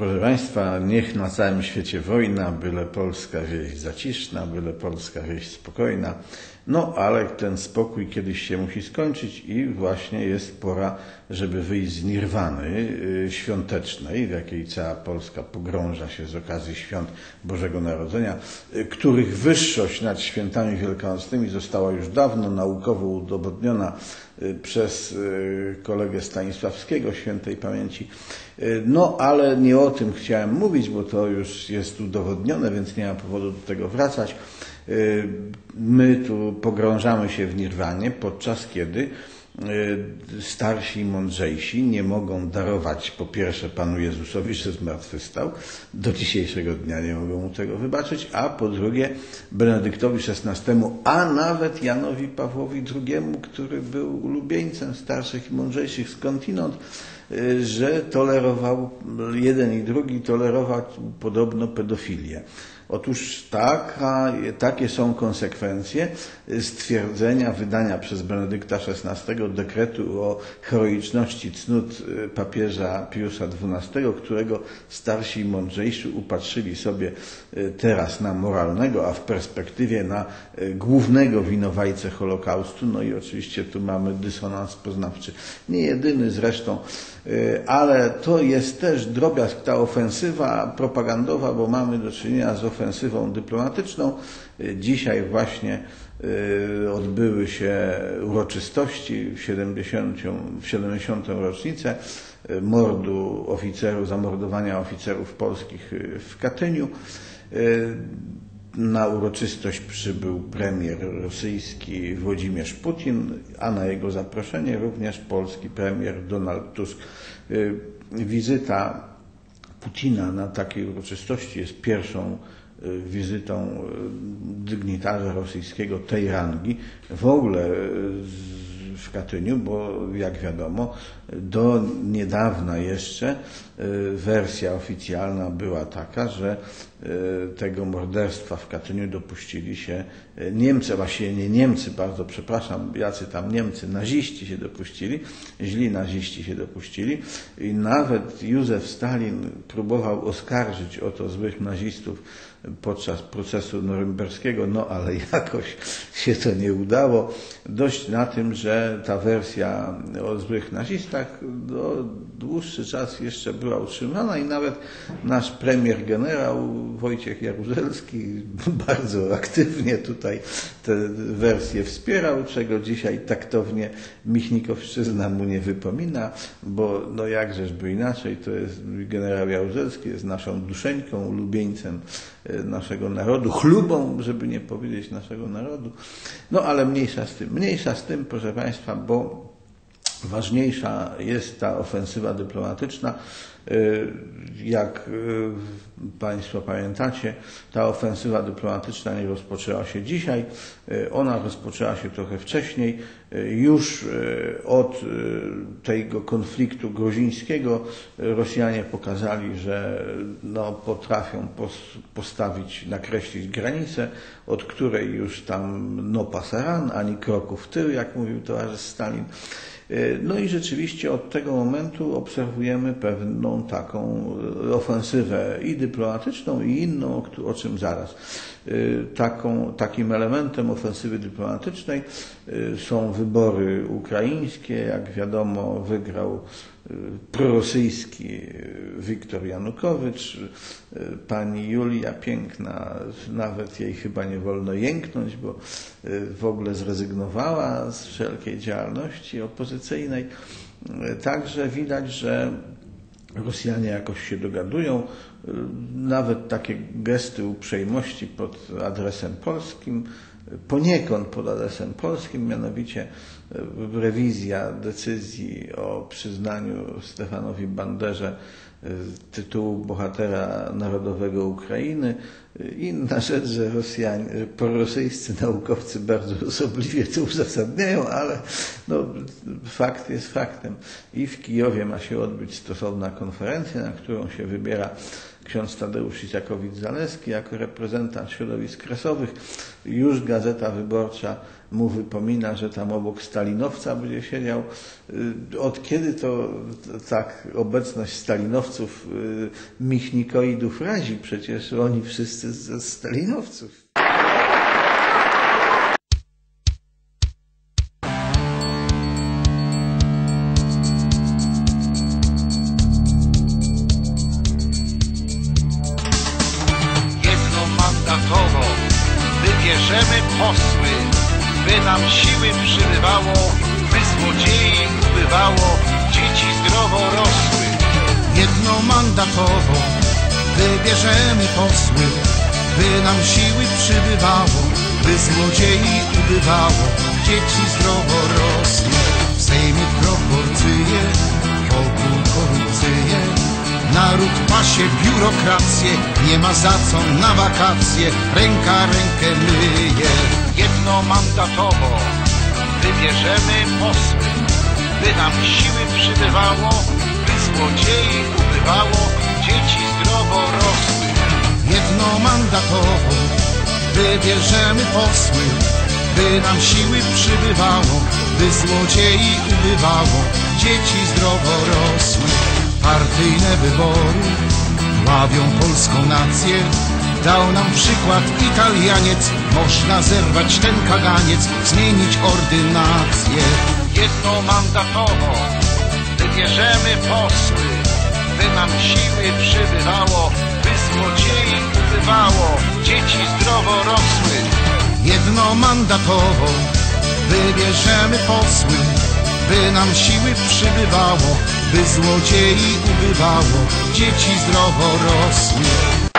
Proszę Państwa, niech na całym świecie wojna, byle Polska wieś zaciszna, byle Polska wieś spokojna. No ale ten spokój kiedyś się musi skończyć i właśnie jest pora, żeby wyjść z nirwany y, świątecznej, w jakiej cała Polska pogrąża się z okazji świąt Bożego Narodzenia, y, których wyższość nad świętami wielkanocnymi została już dawno naukowo udowodniona y, przez kolegę Stanisławskiego świętej pamięci. No ale nie o tym chciałem mówić, bo to już jest udowodnione, więc nie ma powodu do tego wracać. My tu pogrążamy się w nirwanie, podczas kiedy starsi i mądrzejsi nie mogą darować po pierwsze Panu Jezusowi, że zmartwychwstał, do dzisiejszego dnia nie mogą mu tego wybaczyć, a po drugie Benedyktowi XVI, a nawet Janowi Pawłowi II, który był ulubieńcem starszych i mądrzejszych skądinąd, że tolerował, jeden i drugi tolerował podobno pedofilię. Otóż taka, takie są konsekwencje stwierdzenia wydania przez Benedykta XVI dekretu o heroiczności cnót papieża Piusa XII, którego starsi i mądrzejsi upatrzyli sobie teraz na moralnego, a w perspektywie na głównego winowajcę Holokaustu. No i oczywiście tu mamy dysonans poznawczy. Nie jedyny zresztą, ale to jest też drobiazg, ta ofensywa propagandowa, bo mamy do czynienia z ofensywą dyplomatyczną. Dzisiaj właśnie odbyły się uroczystości w 70, w 70. rocznicę mordu oficerów, zamordowania oficerów polskich w Katyniu. Na uroczystość przybył premier rosyjski Włodzimierz Putin, a na jego zaproszenie również polski premier Donald Tusk. Wizyta Putina na takiej uroczystości jest pierwszą wizytą dygnitarza rosyjskiego tej rangi w ogóle w Katyniu, bo jak wiadomo, do niedawna jeszcze wersja oficjalna była taka, że tego morderstwa w Katyniu dopuścili się Niemcy, właściwie nie Niemcy, bardzo przepraszam, jacy tam Niemcy, naziści się dopuścili, źli naziści się dopuścili i nawet Józef Stalin próbował oskarżyć o to złych nazistów podczas procesu norymberskiego, no ale jakoś się to nie udało. Dość na tym, że ta wersja o złych nazistach no, dłuższy czas jeszcze była utrzymana i nawet nasz premier generał Wojciech Jaruzelski bardzo aktywnie tutaj tę wersję wspierał, czego dzisiaj taktownie Michnikowszczyzna mu nie wypomina, bo no jakżeż by inaczej, to jest generał Jaruzelski, jest naszą duszeńką, ulubieńcem naszego narodu, chlubą, żeby nie powiedzieć naszego narodu. No ale mniejsza z tym. Mniejsza z tym, proszę Państwa, bo ważniejsza jest ta ofensywa dyplomatyczna. Jak Państwo pamiętacie, ta ofensywa dyplomatyczna nie rozpoczęła się dzisiaj, ona rozpoczęła się trochę wcześniej. Już od tego konfliktu gruzińskiego Rosjanie pokazali, że no, potrafią postawić, nakreślić granicę, od której już tam no pasaran, ani kroku w tył, jak mówił towarzysz Stalin. No i rzeczywiście od tego momentu obserwujemy pewną taką ofensywę i dyplomatyczną, i inną, o czym zaraz. Taką, takim elementem ofensywy dyplomatycznej są wybory ukraińskie. Jak wiadomo, wygrał prorosyjski Wiktor Janukowycz, pani Julia Piękna, nawet jej chyba nie wolno jęknąć, bo w ogóle zrezygnowała z wszelkiej działalności opozycyjnej. Także widać, że Rosjanie jakoś się dogadują. Nawet takie gesty uprzejmości pod adresem polskim, poniekąd pod adresem polskim, mianowicie rewizja decyzji o przyznaniu Stefanowi Banderze tytułu bohatera narodowego Ukrainy. Inna rzecz, że Rosjanie, prorosyjscy naukowcy bardzo osobliwie to uzasadniają, ale no, fakt jest faktem. I w Kijowie ma się odbyć stosowna konferencja, na którą się wybiera ksiądz Tadeusz Izakowicz-Zaleski jako reprezentant środowisk kresowych. Już Gazeta Wyborcza mu wypomina, że tam obok Stalinowca będzie siedział. Y, Od kiedy to tak obecność Stalinowców y, Michnikoidów razi? Przecież oni wszyscy ze Stalinowców. Wybierzemy posły, by nam siły przybywało, by złodziei ubywało, dzieci zdrowo rosły. Jednomandatowo wybierzemy posły, by nam siły przybywało, by złodziei ubywało, dzieci zdrowo rosły. Wokół korupcje, naród pasie biurokrację, nie ma za co na wakacje, ręka rękę myje. Jednomandatowo wybierzemy posły, by nam siły przybywało, by złodziei ubywało, dzieci zdrowo rosły. jednomandatowo wybierzemy posły, by nam siły przybywało, by złodziei ubywało, dzieci zdrowo rosły. Partyjne wybory. Dławią polską nację, dał nam przykład Italianiec, można zerwać ten kaganiec, zmienić ordynację. Jednomandatowo wybierzemy posły, by nam siły przybywało, by złodziei ubywało, dzieci zdrowo rosły. jednomandatowo wybierzemy posły, by nam siły przybywało, by złodziei ubywało, dzieci zdrowo rosły.